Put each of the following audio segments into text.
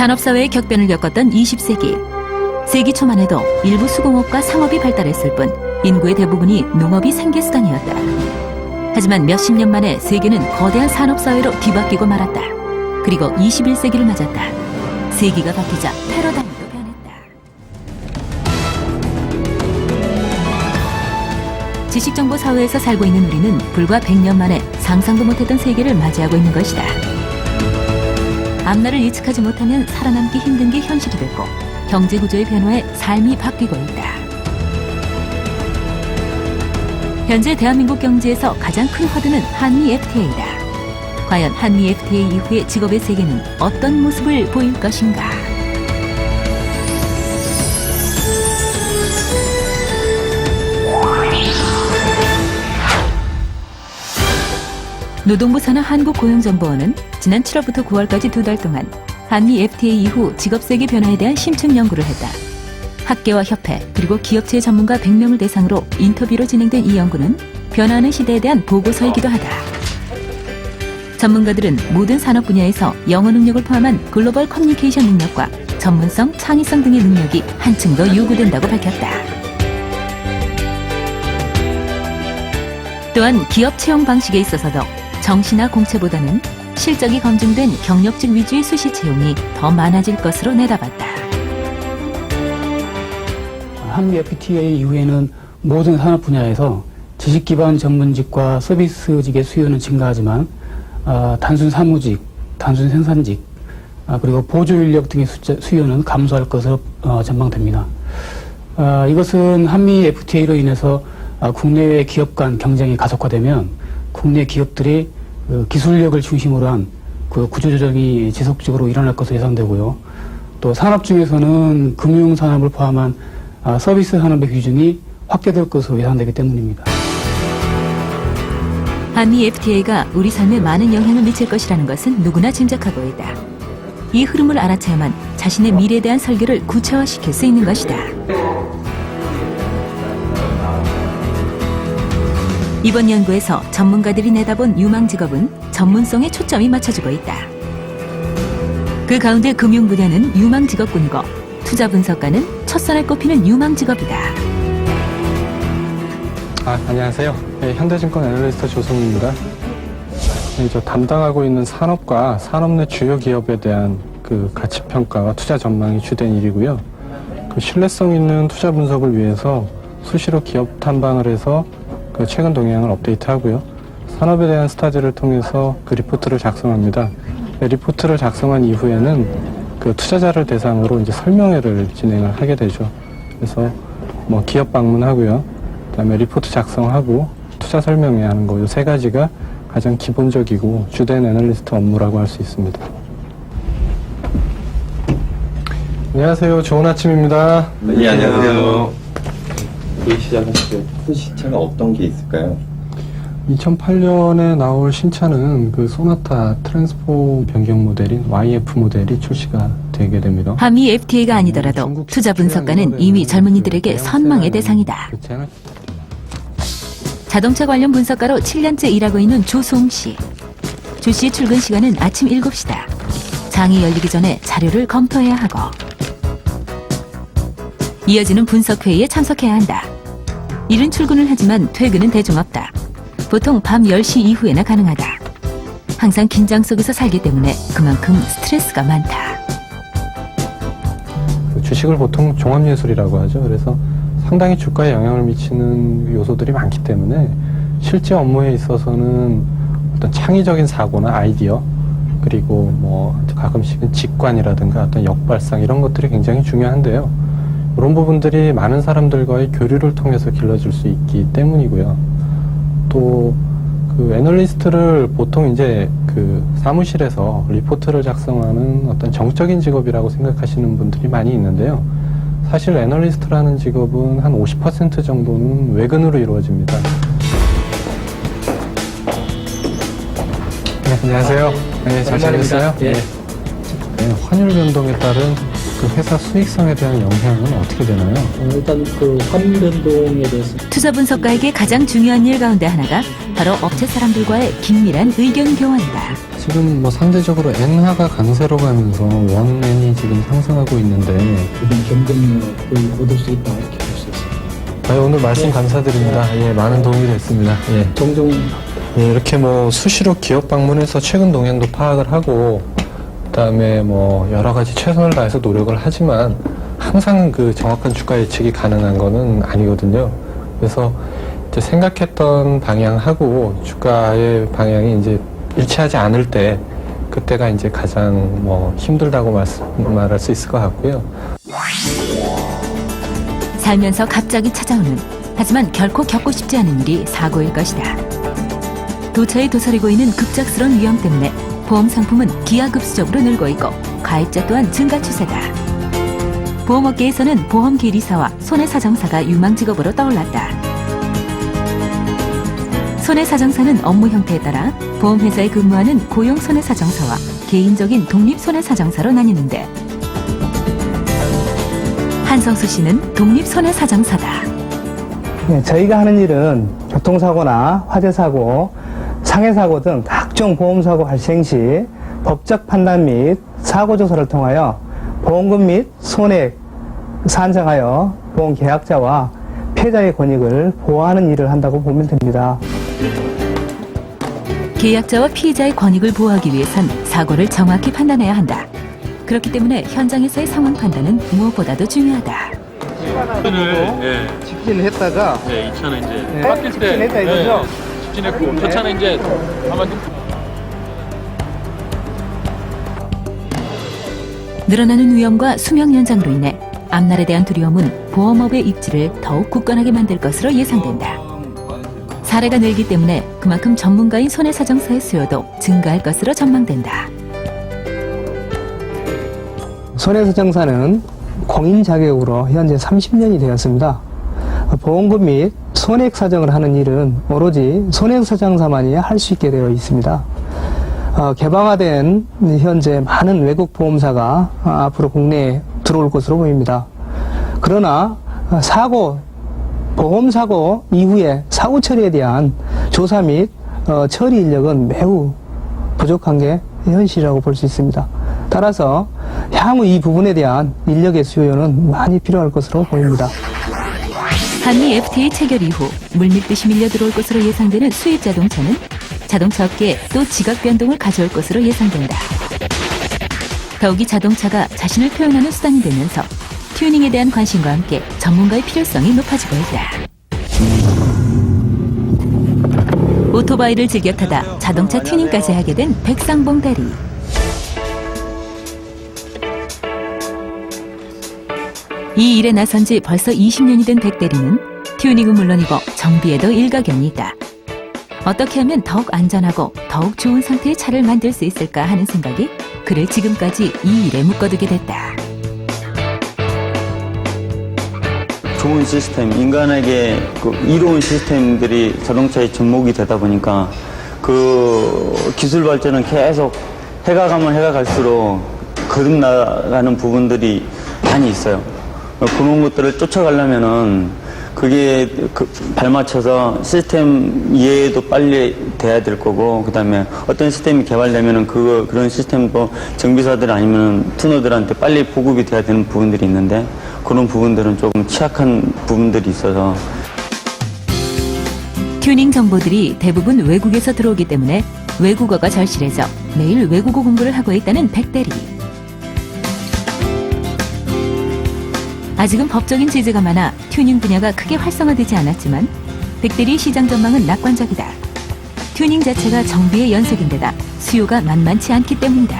산업사회의 격변을 겪었던 20세기. 세기 초만 해도 일부 수공업과 상업이 발달했을 뿐 인구의 대부분이 농업이 생계 수단이었다. 하지만 몇십 년 만에 세계는 거대한 산업사회로 뒤바뀌고 말았다. 그리고 21세기를 맞았다. 세기가 바뀌자 패러다임도 변했다. 지식정보 사회에서 살고 있는 우리는 불과 100년 만에 상상도 못했던 세계를 맞이하고 있는 것이다. 앞날을 예측하지 못하면 살아남기 힘든 게 현실이 됐고 경제 구조의 변화에 삶이 바뀌고 있다. 현재 대한민국 경제에서 가장 큰 화두는 한미 FTA이다. 과연 한미 FTA 이후의 직업의 세계는 어떤 모습을 보일 것인가? 노동부 산하 한국고용정보원은 지난 7월부터 9월까지 두 달 동안 한미 FTA 이후 직업세계 변화에 대한 심층 연구를 했다. 학계와 협회 그리고 기업체 전문가 100명을 대상으로 인터뷰로 진행된 이 연구는 변화하는 시대에 대한 보고서이기도 하다. 전문가들은 모든 산업 분야에서 영어 능력을 포함한 글로벌 커뮤니케이션 능력과 전문성, 창의성 등의 능력이 한층 더 요구된다고 밝혔다. 또한 기업 채용 방식에 있어서도 정시나 공채보다는 실적이 검증된 경력직 위주의 수시 채용이 더 많아질 것으로 내다봤다. 한미 FTA 이후에는 모든 산업 분야에서 지식 기반 전문직과 서비스직의 수요는 증가하지만 아, 단순 사무직, 단순 생산직, 아, 그리고 보조 인력 등의 숫자, 수요는 감소할 것으로 어, 전망됩니다. 아, 이것은 한미 FTA로 인해서 아, 국내외 기업 간 경쟁이 가속화되면 국내 기업들이 그 기술력을 중심으로 한 그 구조조정이 지속적으로 일어날 것으로 예상되고요. 또 산업 중에서는 금융 산업을 포함한 아, 서비스 산업의 비중이 확대될 것으로 예상되기 때문입니다. 한미 FTA가 우리 삶에 많은 영향을 미칠 것이라는 것은 누구나 짐작하고 있다. 이 흐름을 알아채야만 자신의 미래에 대한 설계를 구체화시킬 수 있는 것이다. 이번 연구에서 전문가들이 내다본 유망 직업은 전문성에 초점이 맞춰지고 있다. 그 가운데 금융 분야는 유망 직업군이고 투자 분석가는 첫선에 꼽히는 유망 직업이다. 아, 안녕하세요. 네, 현대증권 애널리스트 조성입니다. 네, 저 담당하고 있는 산업과 산업 내 주요 기업에 대한 그 가치 평가와 투자 전망이 주된 일이고요. 그 신뢰성 있는 투자 분석을 위해서 수시로 기업 탐방을 해서 그 최근 동향을 업데이트하고요. 산업에 대한 스타디를 통해서 그 리포트를 작성합니다. 네, 리포트를 작성한 이후에는 그 투자자를 대상으로 이제 설명회를 진행을 하게 되죠. 그래서 뭐 기업 방문하고요. 그다음에 리포트 작성하고 투자 설명회 하는 거이세 가지가 가장 기본적이고 주된 애널리스트 업무라고 할 수 있습니다. 안녕하세요. 좋은 아침입니다. 네, 안녕하세요. 그 시작하실 때 시차가 어떤 게 있을까요? 2008년에 나올 신차는 그 소나타 트랜스포 변경 모델인 YF 모델이 출시가 되게 됩니다. 한미 FTA가 아니더라도 중국 투자 분석가는 이미 그 젊은이들에게 선망의 대상이다. 자동차 관련 분석가로 7년째 일하고 있는 조송 씨. 조 씨의 출근 시간은 아침 7시다. 장이 열리기 전에 자료를 검토해야 하고 이어지는 분석회의에 참석해야 한다. 이른 출근을 하지만 퇴근은 대중 없다. 보통 밤 10시 이후에나 가능하다. 항상 긴장 속에서 살기 때문에 그만큼 스트레스가 많다. 그 주식을 보통 종합예술이라고 하죠. 그래서 상당히 주가에 영향을 미치는 요소들이 많기 때문에 실제 업무에 있어서는 어떤 창의적인 사고나 아이디어 그리고 뭐 가끔씩은 직관이라든가 어떤 역발상 이런 것들이 굉장히 중요한데요. 이런 부분들이 많은 사람들과의 교류를 통해서 길러질 수 있기 때문이고요. 또 그 애널리스트를 보통 이제 그 사무실에서 리포트를 작성하는 어떤 정적인 직업이라고 생각하시는 분들이 많이 있는데요. 사실 애널리스트라는 직업은 한 50% 정도는 외근으로 이루어집니다. 네, 안녕하세요. 네, 잘 지내셨어요? 예. 네. 네, 환율 변동에 따른 그 회사 수익성에 대한 영향은 어떻게 되나요? 어, 일단 그 환율 변동에 대해서 투자 분석가에게 가장 중요한 일 가운데 하나가 바로 업체 사람들과의 긴밀한 의견 교환이다. 지금 뭐 상대적으로 엔화가 강세로 가면서 원엔이 지금 상승하고 있는데 이런 경쟁력을 얻을 수 있다 이렇게 볼 수 있습니다. 아, 오늘 말씀 감사드립니다. 예, 많은 도움이 됐습니다. 예. 종종 예, 이렇게 뭐 수시로 기업 방문해서 최근 동향도 파악을 하고 그다음에 뭐 여러 가지 최선을 다해서 노력을 하지만 항상 그 정확한 주가 예측이 가능한 거는 아니거든요. 그래서 이제 생각했던 방향하고 주가의 방향이 이제 일치하지 않을 때 그때가 이제 가장 뭐 힘들다고 말할 수 있을 것 같고요. 살면서 갑자기 찾아오는 하지만 결코 겪고 싶지 않은 일이 사고일 것이다. 도처에 도사리고 있는 급작스러운 위험 때문에 보험 상품은 기하급수적으로 늘고 있고 가입자 또한 증가 추세다. 보험업계에서는 보험 계리사와 손해사정사가 유망 직업으로 떠올랐다. 손해사정사는 업무 형태에 따라 보험회사에 근무하는 고용 손해사정사와 개인적인 독립 손해사정사로 나뉘는데 한성수 씨는 독립 손해사정사다. 네, 저희가 하는 일은 교통사고나 화재사고, 상해사고 등 각종 보험사고 발생 시 법적 판단 및 사고 조사를 통하여 보험금 및 손해 산정하여 보험 계약자와 피해자의 권익을 보호하는 일을 한다고 보면 됩니다. 계약자와 피해자의 권익을 보호하기 위해선 사고를 정확히 판단해야 한다. 그렇기 때문에 현장에서의 상황 판단은 무엇보다도 중요하다. 예, 직진했다가 예, 이 차는 이제 네, 바뀔 때 직진했다 이거죠? 예, 직진했고 저 차는 이제 아마 늘어나는 위험과 수명 연장으로 인해 앞날에 대한 두려움은 보험업의 입지를 더욱 굳건하게 만들 것으로 예상된다. 사례가 늘기 때문에 그만큼 전문가인 손해사정사의 수요도 증가할 것으로 전망된다. 손해사정사는 공인 자격으로 현재 30년이 되었습니다. 보험금 및 손해액 사정을 하는 일은 오로지 손해사정사만이 할 수 있게 되어 있습니다. 어, 개방화된 현재 많은 외국 보험사가 어, 앞으로 국내에 들어올 것으로 보입니다. 그러나 어, 사고, 보험 사고 이후에 사고 처리에 대한 조사 및 어, 처리 인력은 매우 부족한 게 현실이라고 볼 수 있습니다. 따라서 향후 이 부분에 대한 인력의 수요는 많이 필요할 것으로 보입니다. 한미 FTA 체결 이후 물밀듯이 밀려 들어올 것으로 예상되는 수입 자동차는 자동차 업계에 또 지각 변동을 가져올 것으로 예상된다. 더욱이 자동차가 자신을 표현하는 수단이 되면서 튜닝에 대한 관심과 함께 전문가의 필요성이 높아지고 있다. 오토바이를 즐겨 타다 자동차 튜닝까지 하게 된 백상봉 대리. 이 일에 나선 지 벌써 20년이 된 백 대리는 튜닝은 물론이고 정비에도 일가견이 있다. 어떻게 하면 더욱 안전하고 더욱 좋은 상태의 차를 만들 수 있을까 하는 생각이 그를 지금까지 이 일에 묶어두게 됐다. 좋은 시스템, 인간에게 그 이로운 시스템들이 자동차의 접목이 되다 보니까 그 기술 발전은 계속 해가 가면 해가 갈수록 거듭나가는 부분들이 많이 있어요. 그런 것들을 쫓아가려면은 그게 그 발맞춰서 시스템 이해도 빨리 돼야 될 거고 그다음에 어떤 시스템이 개발되면은 그 그런 시스템도 정비사들 아니면 투너들한테 빨리 보급이 돼야 되는 부분들이 있는데 그런 부분들은 조금 취약한 부분들이 있어서 튜닝 정보들이 대부분 외국에서 들어오기 때문에 외국어가 절실해져 매일 외국어 공부를 하고 있다는 백대리. 아직은 법적인 제재가 많아 튜닝 분야가 크게 활성화되지 않았지만 백대리 시장 전망은 낙관적이다. 튜닝 자체가 정비의 연속인데다 수요가 만만치 않기 때문이다.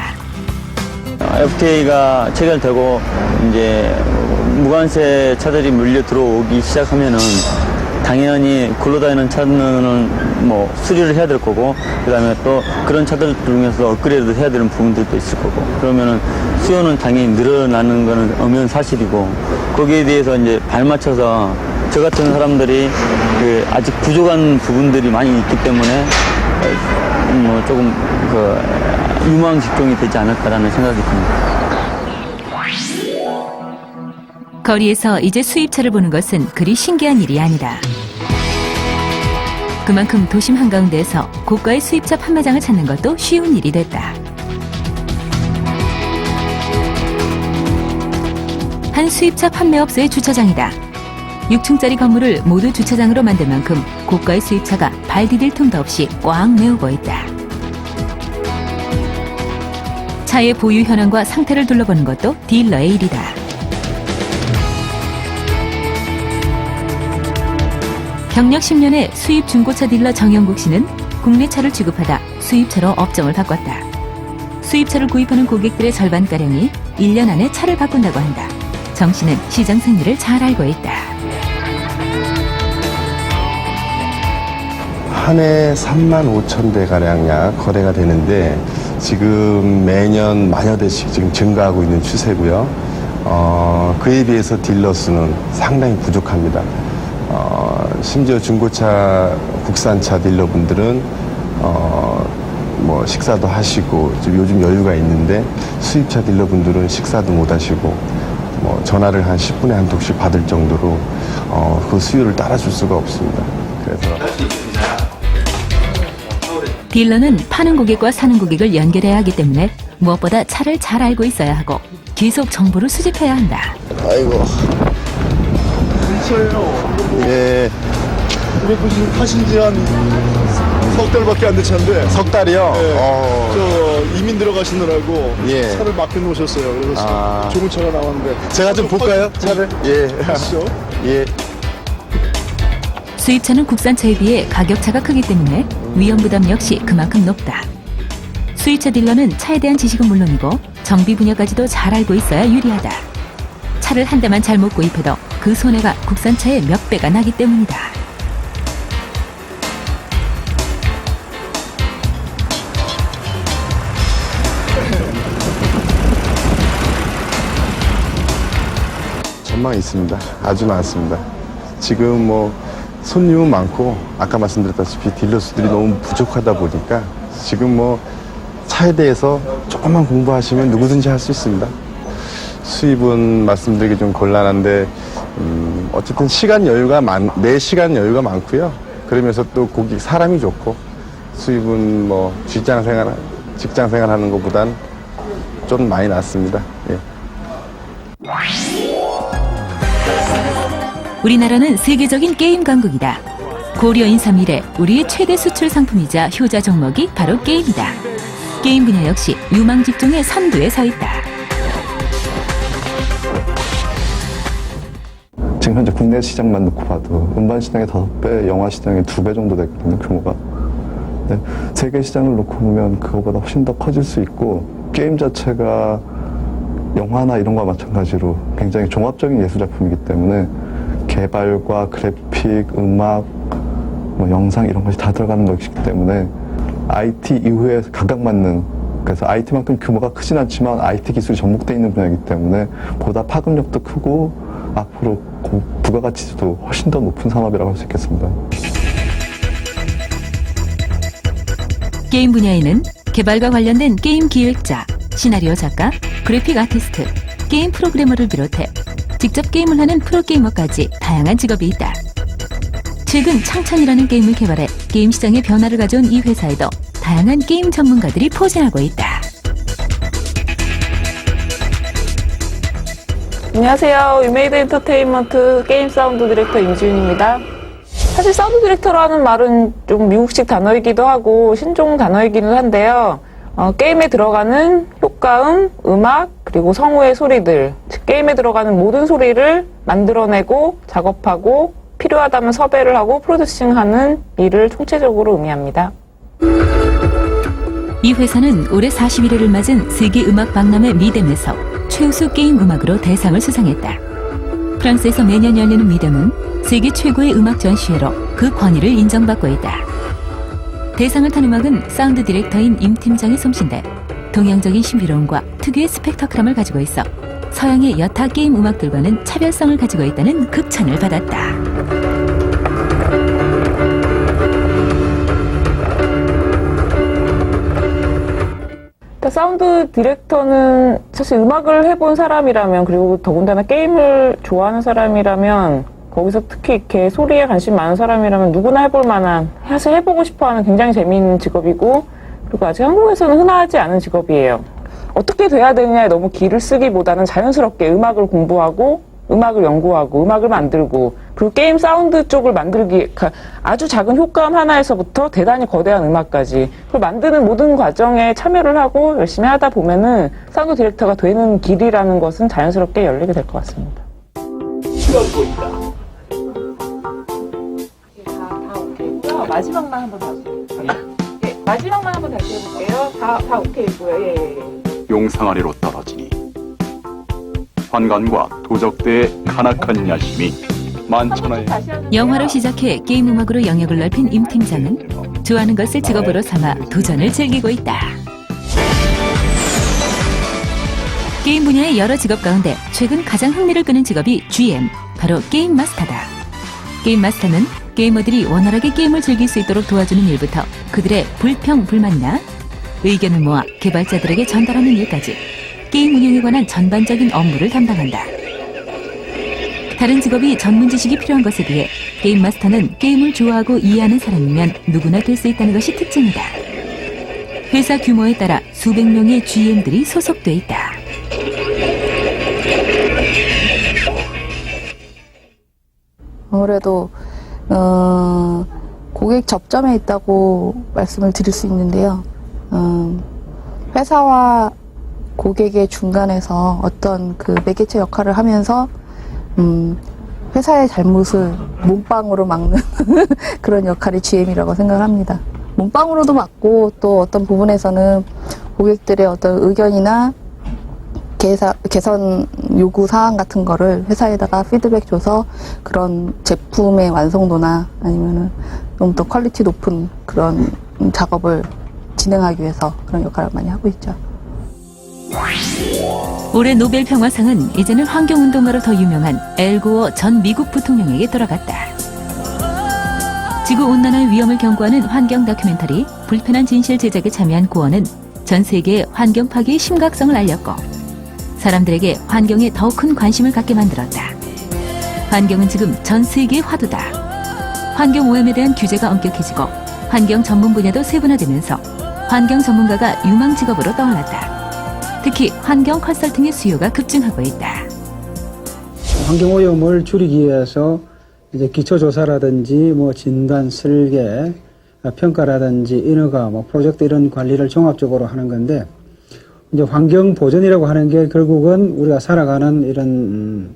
FTA가 체결되고 이제 무관세 차들이 물려 들어오기 시작하면은 당연히 굴러다니는 차는 뭐 수리를 해야 될 거고 그다음에 또 그런 차들 중에서 업그레이드 해야 되는 부분들도 있을 거고 그러면은 수요는 당연히 늘어나는 거는 엄연 사실이고 거기에 대해서 이제 발맞춰서 저 같은 사람들이 그 아직 부족한 부분들이 많이 있기 때문에 어, 뭐 조금 그 유망 직종이 되지 않을까라는 생각이 듭니다. 거리에서 이제 수입차를 보는 것은 그리 신기한 일이 아니다. 그만큼 도심 한가운데에서 고가의 수입차 판매장을 찾는 것도 쉬운 일이 됐다. 한 수입차 판매업소의 주차장이다. 6층짜리 건물을 모두 주차장으로 만들 만큼 고가의 수입차가 발 디딜 틈도 없이 꽉 메우고 있다. 차의 보유 현황과 상태를 둘러보는 것도 딜러의 일이다. 경력 10년의 수입 중고차 딜러 정영국 씨는 국내 차를 취급하다 수입차로 업종을 바꿨다. 수입차를 구입하는 고객들의 절반가량이 1년 안에 차를 바꾼다고 한다. 정 씨는 시장 생리를 잘 알고 있다. 한 해 3만 5천 대 가량 약 거래가 되는데 지금 매년 만여 대씩 지금 증가하고 있는 추세고요. 어, 그에 비해서 딜러 수는 상당히 부족합니다. 어, 심지어 중고차 국산차 딜러분들은 어, 뭐 식사도 하시고 좀 요즘 여유가 있는데 수입차 딜러분들은 식사도 못 하시고 뭐 전화를 한 10분에 한 통씩 받을 정도로 어, 그 수요를 따라줄 수가 없습니다. 그래서 딜러는 파는 고객과 사는 고객을 연결해야 하기 때문에 무엇보다 차를 잘 알고 있어야 하고 계속 정보를 수집해야 한다. 아이고. 근처에요. 예. 우리 무슨 하신 지한 석 달밖에 안 됐는데. 석 달이요? 예. 어. 저 이민 들어가시느라고 예. 차를 맡겨 놓으셨어요. 그래서 아. 좋은 차가 나왔는데. 제가 좀 볼까요? 차를? 예. 하시죠. 예. 수입차는 국산차에 비해 가격차가 크기 때문에 위험 부담 역시 그만큼 높다. 수입차 딜러는 차에 대한 지식은 물론이고 정비 분야까지도 잘 알고 있어야 유리하다. 차를 한 대만 잘못 구입해도 그 손해가 국산차의 몇 배가 나기 때문이다. 전망이 있습니다. 아주 많습니다. 지금 뭐 손님은 많고 아까 말씀드렸다시피 딜러 수들이 너무 부족하다 보니까 지금 뭐 차에 대해서 조금만 공부하시면 누구든지 할 수 있습니다. 수입은 말씀드리기 좀 곤란한데 음, 어쨌든 시간 여유가 많, 내 시간 여유가 많고요. 그러면서 또 고객 사람이 좋고 수입은 뭐 직장 생활 직장 생활하는 것보단 좀 많이 낫습니다. 예. 우리나라는 세계적인 게임 강국이다. 고려 인삼 이래 우리의 최대 수출 상품이자 효자 종목이 바로 게임이다. 게임 분야 역시 유망 직종의 선두에 서 있다. 지금 현재 국내 시장만 놓고 봐도 음반 시장의 다섯 배, 영화 시장의 두 배 정도 되거든요, 규모가. 네, 세계 시장을 놓고 보면 그거보다 훨씬 더 커질 수 있고, 게임 자체가 영화나 이런 거와 마찬가지로 굉장히 종합적인 예술 작품이기 때문에 개발과 그래픽, 음악, 뭐 영상 이런 것이 다 들어가는 것이기 때문에 IT 이후에 각각맞는 그래서 IT만큼 규모가 크진 않지만 IT 기술이 접목되어 있는 분야이기 때문에 보다 파급력도 크고 앞으로 고- 부가가치도 훨씬 더 높은 산업이라고 할 수 있겠습니다. 게임 분야에는 개발과 관련된 게임 기획자, 시나리오 작가, 그래픽 아티스트, 게임 프로그래머를 비롯해 직접 게임을 하는 프로게이머까지 다양한 직업이 있다. 최근 창찬이라는 게임을 개발해 게임 시장의 변화를 가져온 이 회사에도 다양한 게임 전문가들이 포진하고 있다. 안녕하세요. 유메이드 엔터테인먼트 게임 사운드 디렉터 임지윤입니다. 사실 사운드 디렉터라는 말은 좀 미국식 단어이기도 하고 신종 단어이기는 한데요. 어, 게임에 들어가는 효과음, 음악, 그리고 성우의 소리들, 즉 게임에 들어가는 모든 소리를 만들어내고 작업하고 필요하다면 섭외를 하고 프로듀싱하는 일을 총체적으로 의미합니다. 이 회사는 올해 41회를 맞은 세계 음악 박람회 미뎀에서 최우수 게임 음악으로 대상을 수상했다. 프랑스에서 매년 열리는 미뎀은 세계 최고의 음악 전시회로 그 권위를 인정받고 있다. 대상을 탄 음악은 사운드 디렉터인 임 팀장의 솜씨인데 동양적인 신비로움과 특유의 스펙터클함을 가지고 있어 서양의 여타 게임 음악들과는 차별성을 가지고 있다는 극찬을 받았다. 사운드 디렉터는 사실 음악을 해본 사람이라면 그리고 더군다나 게임을 좋아하는 사람이라면 그 거기서 특히 이렇게 소리에 관심 많은 사람이라면 누구나 해볼 만한, 해서 해보고 싶어 하는 굉장히 재미있는 직업이고, 그리고 아직 한국에서는 흔하지 않은 직업이에요. 어떻게 돼야 되느냐에 너무 기를 쓰기보다는 자연스럽게 음악을 공부하고, 음악을 연구하고, 음악을 만들고, 그리고 게임 사운드 쪽을 만들기, 가- 아주 작은 효과음 하나에서부터 대단히 거대한 음악까지, 그걸 만드는 모든 과정에 참여를 하고 열심히 하다 보면은 사운드 디렉터가 되는 길이라는 것은 자연스럽게 열리게 될 것 같습니다. 마지막만 한번 다시. 예, 마지막만 한번 다시 해볼게요. 다, 다 오케이고요. 예, 예, 예. 용상 아래로 떨어지니 환관과 도적대의 간악한 야심이 만천하에 영화로 시작해 게임 음악으로 영역을 넓힌 임 팀장은 좋아하는 것을 직업으로 삼아 도전을 즐기고 있다. 게임 분야의 여러 직업 가운데 최근 가장 흥미를 끄는 직업이 GM, 바로 게임 마스터다. 게임 마스터는 게이머들이 원활하게 게임을 즐길 수 있도록 도와주는 일부터 그들의 불평, 불만이나 의견을 모아 개발자들에게 전달하는 일까지 게임 운영에 관한 전반적인 업무를 담당한다. 다른 직업이 전문 지식이 필요한 것에 비해 게임 마스터는 게임을 좋아하고 이해하는 사람이면 누구나 될 수 있다는 것이 특징이다. 회사 규모에 따라 수백 명의 GM들이 소속돼 있다. 아무래도 어, 고객 접점에 있다고 말씀을 드릴 수 있는데요. 음, 회사와 고객의 중간에서 어떤 그 매개체 역할을 하면서 음, 회사의 잘못을 몸빵으로 막는 그런 역할이 GM이라고 생각을 합니다. 몸빵으로도 막고 또 어떤 부분에서는 고객들의 어떤 의견이나 개사, 개선 요구 사항 같은 거를 회사에다가 피드백 줘서 그런 제품의 완성도나 아니면은 좀 더 퀄리티 높은 그런 작업을 진행하기 위해서 그런 역할을 많이 하고 있죠. 올해 노벨 평화상은 이제는 환경운동가로 더 유명한 엘고어 전 미국 부통령에게 돌아갔다. 지구 온난화의 위험을 경고하는 환경 다큐멘터리 불편한 진실 제작에 참여한 고어는 전 세계에 환경 파괴의 심각성을 알렸고 사람들에게 환경에 더 큰 관심을 갖게 만들었다. 환경은 지금 전 세계의 화두다. 환경 오염에 대한 규제가 엄격해지고 환경 전문 분야도 세분화되면서 환경 전문가가 유망 직업으로 떠올랐다. 특히 환경 컨설팅의 수요가 급증하고 있다. 환경 오염을 줄이기 위해서 이제 기초 조사라든지 뭐 진단, 설계, 아, 평가라든지 인허가, 뭐 프로젝트 이런 관리를 종합적으로 하는 건데 이제 환경 보전이라고 하는 게 결국은 우리가 살아가는 이런 음,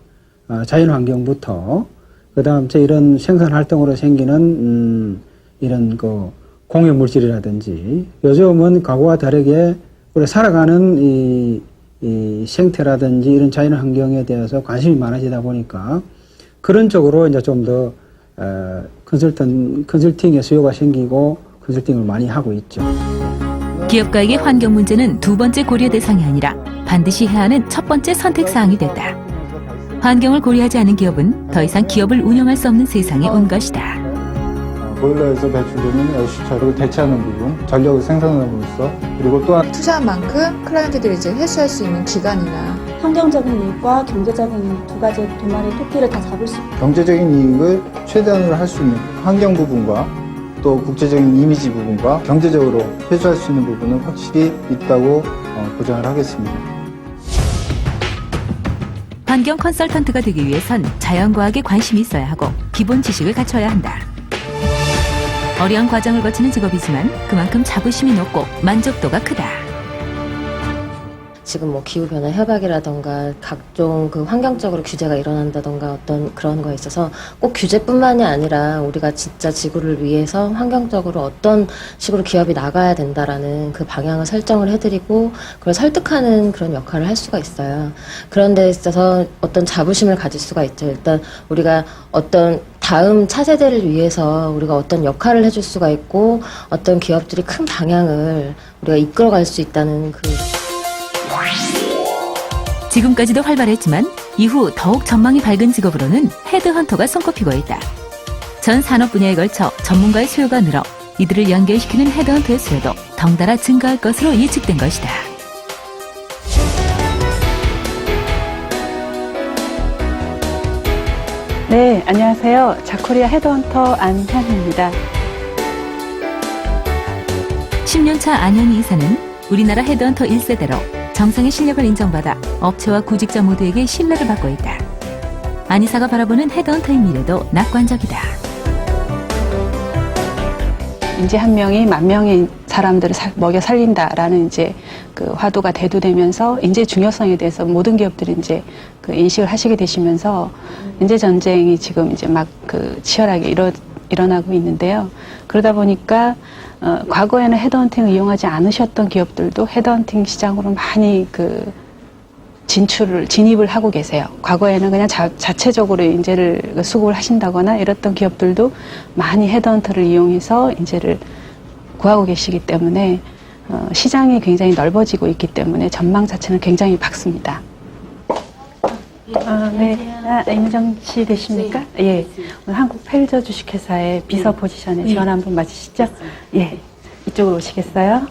아, 자연 환경부터 그다음 저 이런 생산 활동으로 생기는 음, 이런 그 공해 물질이라든지 요즘은 과거와 다르게 우리 살아가는 이, 이 생태라든지 이런 자연 환경에 대해서 관심이 많아지다 보니까 그런 쪽으로 이제 좀더 어, 컨설팅 컨설팅의 수요가 생기고 컨설팅을 많이 하고 있죠. 기업가에게 환경 문제는 두 번째 고려 대상이 아니라 반드시 해야 하는 첫 번째 선택 사항이 됐다. 환경을 고려하지 않은 기업은 더 이상 기업을 운영할 수 없는 세상에 온 것이다. 보일러에서 배출되는 애수차를 대체하는 부분, 전력을 생산함으로써 그리고 또한 투자한 만큼 클라이언트들이 이제 회수할 수 있는 기간이나 환경적인 이익과 경제적인 이익 두 가지 두 마리 토끼를 다 잡을 수 경제적인 이익을 최대한으로 할 수 있는 환경 부분과 또 국제적인 이미지 부분과 경제적으로 회수할 수 있는 부분은 확실히 있다고 어, 보장을 하겠습니다. 환경 컨설턴트가 되기 위해선 자연과학에 관심이 있어야 하고 기본 지식을 갖춰야 한다. 어려운 과정을 거치는 직업이지만 그만큼 자부심이 높고 만족도가 크다. 지금 뭐 기후변화 협약이라던가 각종 그 환경적으로 규제가 일어난다던가 어떤 그런 거에 있어서 꼭 규제뿐만이 아니라 우리가 진짜 지구를 위해서 환경적으로 어떤 식으로 기업이 나가야 된다라는 그 방향을 설정을 해드리고 그걸 설득하는 그런 역할을 할 수가 있어요. 그런 데 있어서 어떤 자부심을 가질 수가 있죠. 일단 우리가 어떤 다음 차세대를 위해서 우리가 어떤 역할을 해줄 수가 있고 어떤 기업들이 큰 방향을 우리가 이끌어갈 수 있다는 그 지금까지도 활발했지만 이후 더욱 전망이 밝은 직업으로는 헤드헌터가 손꼽히고 있다. 전 산업 분야에 걸쳐 전문가의 수요가 늘어 이들을 연결시키는 헤드헌터의 수요도 덩달아 증가할 것으로 예측된 것이다. 네, 안녕하세요. 자코리아 헤드헌터 안현입니다. 10년차 안현희 이사는 우리나라 헤드헌터 1세대로 정상의 실력을 인정받아 업체와 구직자 모두에게 신뢰를 받고 있다. 안 이사가 바라보는 헤드헌터의 미래도 낙관적이다. 인재 한 명이 만 명의 사람들을 살- 먹여 살린다라는 이제 그 화두가 대두되면서 인재 중요성에 대해서 모든 기업들이 이제 그 인식을 하시게 되시면서 인재 전쟁이 지금 이제 막 그 치열하게 일어, 일어나고 있는데요. 그러다 보니까 어, 과거에는 헤드헌팅을 이용하지 않으셨던 기업들도 헤드헌팅 시장으로 많이 그 진출을 진입을 하고 계세요. 과거에는 그냥 자, 자체적으로 인재를 수급을 하신다거나 이랬던 기업들도 많이 헤드헌터를 이용해서 인재를 구하고 계시기 때문에 어, 시장이 굉장히 넓어지고 있기 때문에 전망 자체는 굉장히 밝습니다. 아, 네. 아, 임정 씨 되십니까? 예. 오늘 한국 펠저 주식회사의 비서 포지션에 지원 한 분 맞으시죠? 예. 이쪽으로 오시겠어요?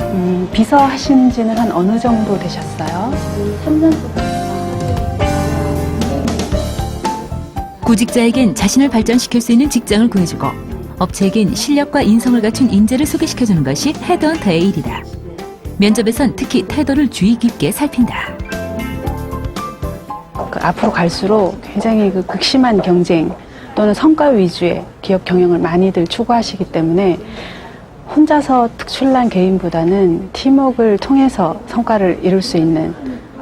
음, 비서 하신 지는 한 어느 정도 되셨어요? 3년 구직자에겐 자신을 발전시킬 수 있는 직장을 구해주고 업체에겐 실력과 인성을 갖춘 인재를 소개시켜주는 것이 헤드헌터의 일이다. 면접에선 특히 태도를 주의 깊게 살핀다. 그 앞으로 갈수록 굉장히 그 극심한 경쟁 또는 성과 위주의 기업 경영을 많이들 추구하시기 때문에 혼자서 특출난 개인보다는 팀워크를 통해서 성과를 이룰 수 있는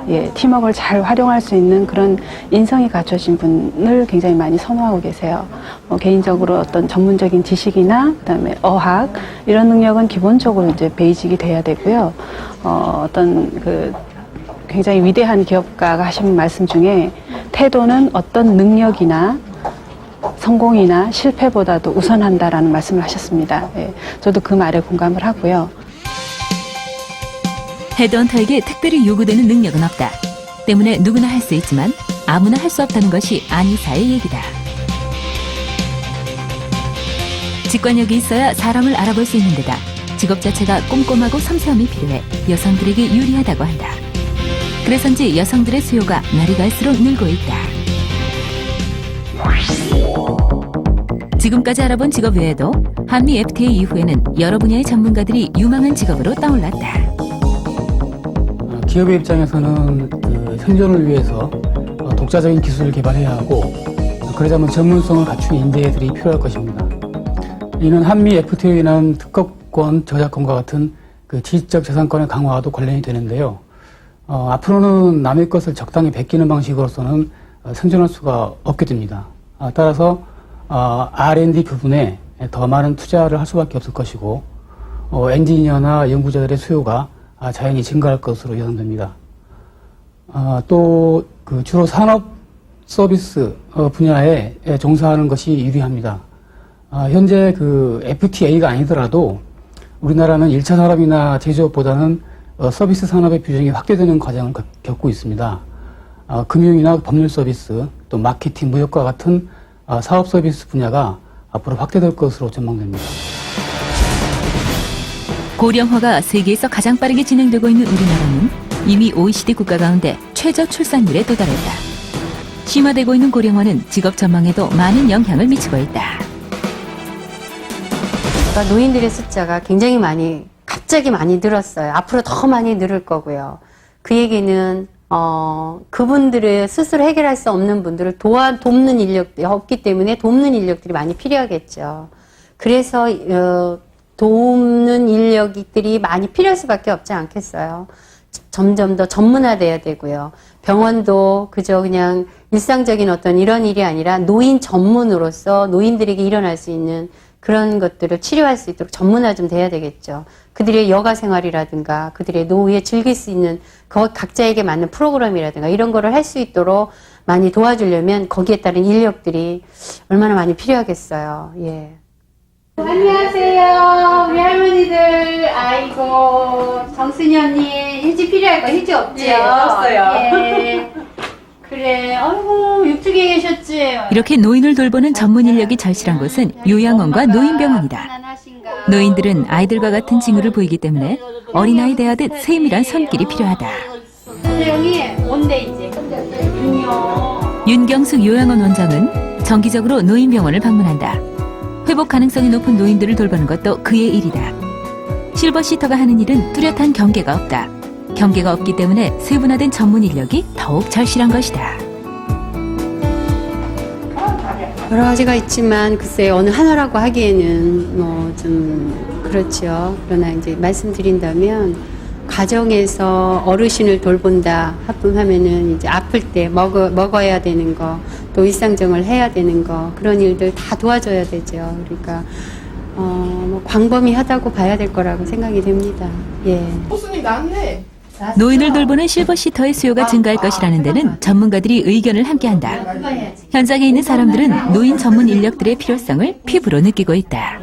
예, 팀워크를 잘 활용할 수 있는 그런 인성이 갖춰진 분을 굉장히 많이 선호하고 계세요. 뭐 개인적으로 어떤 전문적인 지식이나 그다음에 어학 이런 능력은 기본적으로 이제 베이직이 돼야 되고요. 어, 어떤 그 굉장히 위대한 기업가가 하신 말씀 중에 태도는 어떤 능력이나 성공이나 실패보다도 우선한다라는 말씀을 하셨습니다. 예, 저도 그 말에 공감을 하고요. 헤드헌터에게 특별히 요구되는 능력은 없다. 때문에 누구나 할 수 있지만 아무나 할 수 없다는 것이 안이사의 얘기다. 직관력이 있어야 사람을 알아볼 수 있는 데다 직업 자체가 꼼꼼하고 섬세함이 필요해 여성들에게 유리하다고 한다. 그래서인지 여성들의 수요가 날이 갈수록 늘고 있다. 지금까지 알아본 직업 외에도 한미 FTA 이후에는 여러 분야의 전문가들이 유망한 직업으로 떠올랐다. 어, 기업의 입장에서는 그 생존을 위해서 어, 독자적인 기술을 개발해야 하고 어, 그러자면 전문성을 갖춘 인재들이 필요할 것입니다. 이는 한미 FTA에는 특허권, 저작권과 같은 그 지적 재산권의 강화와도 관련이 되는데요. 어, 앞으로는 남의 것을 적당히 베끼는 방식으로서는 어, 생존할 수가 없게 됩니다. 아, 따라서 어, R&D 부분에 더 많은 투자를 할 수밖에 없을 것이고 어, 엔지니어나 연구자들의 수요가 아, 자연히 증가할 것으로 예상됩니다. 아, 또그 주로 산업 서비스 어, 분야에 에 종사하는 것이 유리합니다. 아, 현재 그 FTA가 아니더라도 우리나라는 1차 산업이나 제조업보다는 어, 서비스 산업의 비중이 확대되는 과정을 겪- 겪고 있습니다. 아, 금융이나 법률 서비스, 또 마케팅, 무역과 같은 아, 사업 서비스 분야가 앞으로 확대될 것으로 전망됩니다. 고령화가 세계에서 가장 빠르게 진행되고 있는 우리나라는 이미 OECD 국가 가운데 최저 출산율에 도달했다. 심화되고 있는 고령화는 직업 전망에도 많은 영향을 미치고 있다. 그러니까 노인들의 숫자가 굉장히 많이 갑자기 많이 늘었어요. 앞으로 더 많이 늘을 거고요. 그 얘기는 어, 그분들을 스스로 해결할 수 없는 분들을 도와 돕는 인력들이 없기 때문에 돕는 인력들이 많이 필요하겠죠. 그래서 어, 돕는 인력들이 많이 필요할 수밖에 없지 않겠어요. 점점 더 전문화돼야 되고요. 병원도 그저 그냥 일상적인 어떤 이런 일이 아니라 노인 전문으로서 노인들에게 일어날 수 있는 그런 것들을 치료할 수 있도록 전문화 좀 돼야 되겠죠. 그들의 여가 생활이라든가 그들의 노후에 즐길 수 있는 그 각자에게 맞는 프로그램이라든가 이런 거를 할 수 있도록 많이 도와주려면 거기에 따른 인력들이 얼마나 많이 필요하겠어요. 예. 안녕하세요. 우리 할머니들. 아이고, 정순이 언니. 휴지 필요할 거 휴지 없죠? 예, 없어요. 예. 그래. 아이고, 육tuk에 계셨지? 이렇게 노인을 돌보는 전문 인력이 절실한 곳은 요양원과 노인병원이다. 노인들은 아이들과 같은 징후를 보이기 때문에 어린아이 대하듯 세밀한 손길이 필요하다. 온대, 이제. 윤경숙 요양원 원장은 정기적으로 노인병원을 방문한다. 회복 가능성이 높은 노인들을 돌보는 것도 그의 일이다. 실버시터가 하는 일은 뚜렷한 경계가 없다. 경계가 없기 때문에 세분화된 전문 인력이 더욱 절실한 것이다. 여러 가지가 있지만 글쎄 어느 하나라고 하기에는 뭐 좀 그렇죠. 그러나 이제 말씀드린다면 가정에서 어르신을 돌본다 하품하면은 이제 아플 때 먹어 먹어야 되는 거, 또 일상정을 해야 되는 거 그런 일들 다 도와줘야 되죠. 그러니까 어 뭐 광범위하다고 봐야 될 거라고 생각이 됩니다. 예. 교수님 낫네. 노인을 돌보는 실버시터의 수요가 증가할 것이라는 데는 전문가들이 의견을 함께한다. 현장에 있는 사람들은 노인 전문 인력들의 필요성을 피부로 느끼고 있다.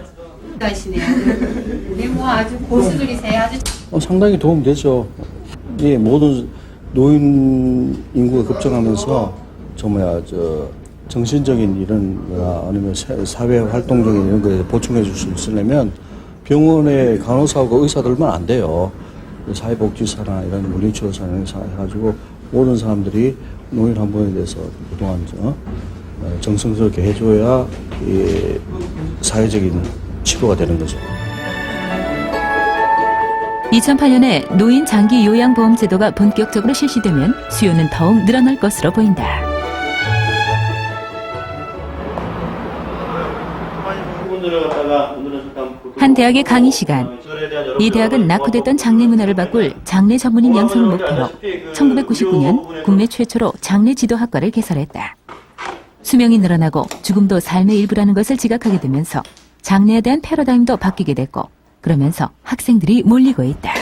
네, 뭐 어, 상당히 도움 되죠. 예, 모든 노인 인구가 급증하면서 저 뭐야 저 정신적인 이런 거나 아니면 사- 사회 활동적인 이런 거에 보충해 줄 수 있으려면 병원의 간호사하고 의사들만 안 돼요. 사회복지사나 이런 물리치료사 이런 사 해가지고 모든 사람들이 노인 한 분에 대해서 그동안 저, 어, 정성스럽게 해줘야 이 사회적인 치료가 되는 거죠. 2008년에 노인 장기 요양보험 제도가 본격적으로 실시되면 수요는 더욱 늘어날 것으로 보인다. 한 대학의 강의 시간. 이 대학은 낙후됐던 장례 문화를 바꿀 장례 전문인 양성을 목표로 1999년 국내 최초로 장례 지도학과를 개설했다. 수명이 늘어나고 죽음도 삶의 일부라는 것을 지각하게 되면서 장례에 대한 패러다임도 바뀌게 됐고 그러면서 학생들이 몰리고 있다.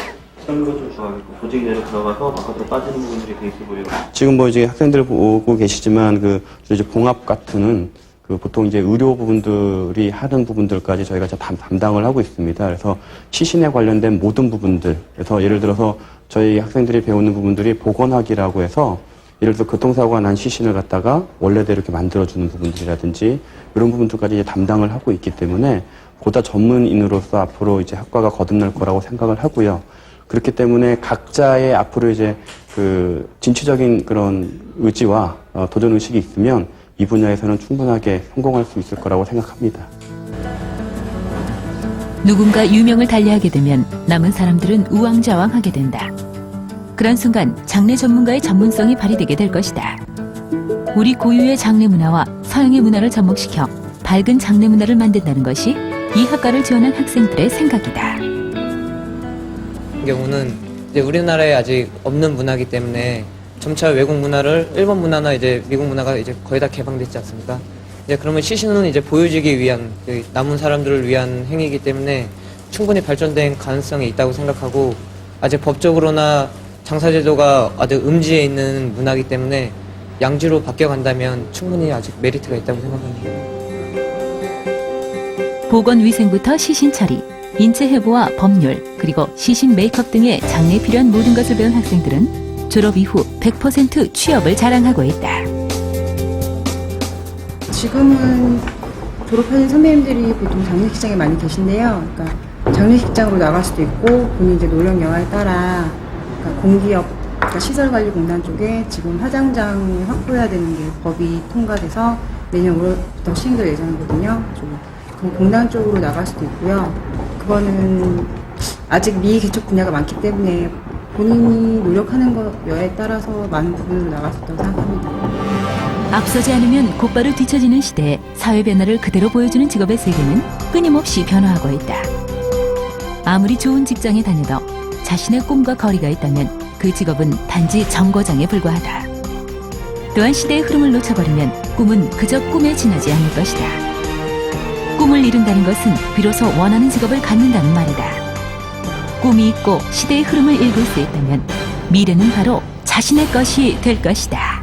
지금 뭐 이제 학생들 보고 계시지만 그 봉합 같은 그 보통 이제 의료 부분들이 하는 부분들까지 저희가 담- 담당을 하고 있습니다. 그래서 시신에 관련된 모든 부분들 그래서 예를 들어서 저희 학생들이 배우는 부분들이 보건학이라고 해서 예를 들어 교통사고가 난 시신을 갖다가 원래대로 이렇게 만들어주는 부분들이라든지 이런 부분들까지 이제 담당을 하고 있기 때문에 보다 전문인으로서 앞으로 이제 학과가 거듭날 거라고 생각을 하고요. 그렇기 때문에 각자의 앞으로 이제 그 진취적인 그런 의지와 어, 도전 의식이 있으면 이 분야에서는 충분하게 성공할 수 있을 거라고 생각합니다. 누군가 유명을 달리하게 되면 남은 사람들은 우왕좌왕하게 된다. 그런 순간 장례 전문가의 전문성이 발휘되게 될 것이다. 우리 고유의 장례 문화와 서양의 문화를 접목시켜 밝은 장례 문화를 만든다는 것이 이 학과를 지원한 학생들의 생각이다. 경우는 이제 우리나라에 아직 없는 문화이기 때문에 점차 외국 문화를 일본 문화나 이제 미국 문화가 이제 거의 다 개방됐지 않습니까? 이제 그러면 시신은 이제 보여지기 위한 그 남은 사람들을 위한 행위이기 때문에 충분히 발전된 가능성이 있다고 생각하고 아직 법적으로나 장사 제도가 아직 음지에 있는 문화이기 때문에 양지로 바뀌어 간다면 충분히 아직 메리트가 있다고 생각합니다. 보건위생부터 시신 처리, 인체 해부와 법률, 그리고 시신 메이크업 등의 장래에 필요한 모든 것을 배운 학생들은 졸업 이후 100% 취업을 자랑하고 있다. 지금은 졸업하는 선배님들이 보통 장례식장에 많이 계신데요. 그러니까 장례식장으로 나갈 수도 있고 본인 이제 노령 여하에 따라 그러니까 공기업 그러니까 시설관리공단 쪽에 지금 화장장을 확보해야 되는 게 법이 통과돼서 내년 5월부터 시행될 예정이거든요. 좀그 공단 쪽으로 나갈 수도 있고요. 그거는 아직 미개척 분야가 많기 때문에 본인이 노력하는 거에 따라서 많은 부분으로 있다고 생각합니다. 앞서지 않으면 곧바로 뒤처지는 시대에 사회 변화를 그대로 보여주는 직업의 세계는 끊임없이 변화하고 있다. 아무리 좋은 직장에 다녀도 자신의 꿈과 거리가 있다면 그 직업은 단지 정거장에 불과하다. 또한 시대의 흐름을 놓쳐버리면 꿈은 그저 꿈에 지나지 않을 것이다. 꿈을 이룬다는 것은 비로소 원하는 직업을 갖는다는 말이다. 꿈이 있고 시대의 흐름을 읽을 수 있다면 미래는 바로 자신의 것이 될 것이다.